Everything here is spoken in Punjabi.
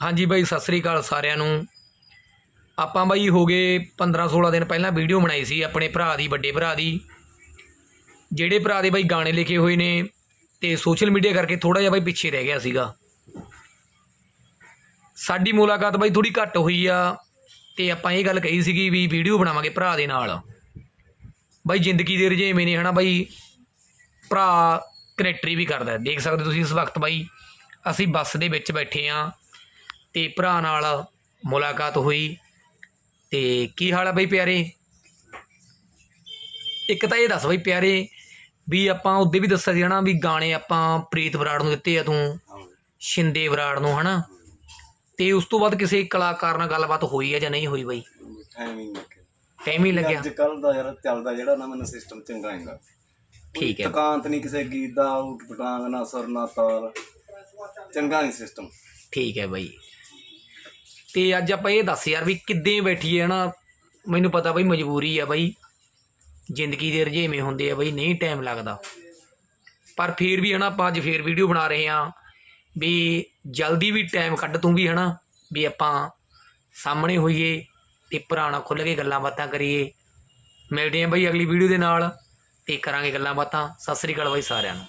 ਹਾਂਜੀ ਬਾਈ, ਸਤਿ ਸ੍ਰੀ ਅਕਾਲ ਸਾਰਿਆਂ ਨੂੰ। ਆਪਾਂ ਬਾਈ ਹੋ ਗਏ 15 16 ਦਿਨ ਪਹਿਲਾਂ ਵੀਡੀਓ ਬਣਾਈ ਸੀ ਆਪਣੇ ਭਰਾ ਦੀ, ਵੱਡੇ ਭਰਾ ਦੀ। ਜਿਹੜੇ ਭਰਾ ਦੇ ਬਾਈ ਗਾਣੇ ਲਿਖੇ ਹੋਏ ਨੇ ਤੇ ਸੋਸ਼ਲ ਮੀਡੀਆ ਕਰਕੇ ਥੋੜਾ ਜਿਹਾ ਬਾਈ ਪਿੱਛੇ ਰਹਿ ਗਿਆ ਸੀਗਾ। ਸਾਡੀ ਮੁਲਾਕਾਤ ਬਾਈ ਥੋੜੀ ਘੱਟ ਹੋਈ ਆ ਤੇ ਆਪਾਂ ਇਹ ਗੱਲ ਕਹੀ ਸੀਗੀ ਵੀ ਵੀਡੀਓ ਬਣਾਵਾਂਗੇ ਭਰਾ ਦੇ ਨਾਲ। ਬਾਈ ਜ਼ਿੰਦਗੀ ਦੇ ਰੁਝੇਵੇਂ ਨੇ ਹਨਾ ਬਾਈ। ਭਰਾ ਕਨੈਕਟਰੀ ਵੀ ਕਰਦਾ। ਦੇਖ ਸਕਦੇ ਤੁਸੀਂ ਇਸ ਵਕਤ ਬਾਈ, ਅਸੀਂ ਬੱਸ ਦੇ ਵਿੱਚ ਬੈਠੇ ਆ। ਤੇ ਭਰਾ ਨਾਲ ਮੁਲਾਕਾਤ ਹੋਈ। ਤੇ ਕੀ ਹਾਲ ਆ ਬਈ ਪਿਆਰੇ? ਇੱਕ ਤਾਂ ਇਹ ਦੱਸ ਬਈ ਪਿਆਰੇ ਵੀ ਆਪਾਂ ਉਹਦੇ ਵੀ ਦੱਸਿਆ ਸੀ ਹਨਾ ਵੀ ਗਾਣੇ ਆਪਾਂ ਪ੍ਰੀਤ ਬਰਾੜ ਨੂੰ ਦਿੱਤੇ ਆ ਤੂੰ ਸ਼ਿੰਦੇ ਬਰਾੜ ਨੂੰ ਹਨਾ। ਤੇ ਉਸ ਤੋਂ ਬਾਅਦ ਕਿਸੇ ਕਲਾਕਾਰ ਨਾਲ ਗੱਲਬਾਤ ਹੋਈ ਆ ਜਾਂ ਨਹੀਂ ਹੋਈ ਬਈ? ਟਾਈਮਿੰਗ ਟਾਈਮ ਹੀ ਲੱਗਿਆ। ਅੱਜ ਕੱਲ ਦਾ ਯਾਰ ਚੱਲਦਾ ਜਿਹੜਾ ਨਾ ਮੈਨੂੰ ਸਿਸਟਮ ਚੰਗਾ ਹੈਗਾ ਠੀਕ ਹੈ। ਤਕਾਂਤ ਨਹੀਂ ਕਿਸੇ ਗੀਤ ਦਾ ਉਹ ਪਟਾਂਗ ਨਾ ਸੁਰ ਨਾ ਤਾਲ। ਚੰਗਾ ਨਹੀਂ ਸਿਸਟਮ ਠੀਕ ਹੈ ਬਾਈ। ਤੇ ਅੱਜ ਆਪਾਂ ਇਹ ਦੱਸ ਯਾਰ ਵੀ ਕਿੱਦਾਂ ਬੈਠੀਏ ਹਨਾ? ਮੈਨੂੰ ਪਤਾ ਬਈ ਮਜਬੂਰੀ ਆ ਬਾਈ। ਜ਼ਿੰਦਗੀ ਦੇ ਰੁਝੇਵੇਂ ਹੁੰਦੇ ਆ ਬਈ, ਨਹੀਂ ਟਾਈਮ ਲੱਗਦਾ। ਪਰ ਫੇਰ ਵੀ ਹਨਾ, ਆਪਾਂ ਅੱਜ ਫੇਰ ਵੀਡੀਓ ਬਣਾ ਰਹੇ ਆ ਵੀ ਜਲਦੀ ਵੀ ਟਾਈਮ ਕੱਢ ਤੂੰ ਵੀ ਹਨਾ, ਵੀ ਆਪਾਂ ਸਾਹਮਣੇ ਹੋਈਏ ਤੇ ਪੁਰਾਣਾ ਖੁੱਲ੍ਹ ਕੇ ਗੱਲਾਂ ਬਾਤਾਂ ਕਰੀਏ। ਮਿਲਦੇ ਆਂ ਬਈ ਅਗਲੀ ਵੀਡੀਓ ਦੇ ਨਾਲ ਤੇ ਕਰਾਂਗੇ ਗੱਲਾਂ ਬਾਤਾਂ। ਸਤਿ ਸ੍ਰੀ ਅਕਾਲ ਬਾਈ ਸਾਰਿਆਂ ਨੂੰ।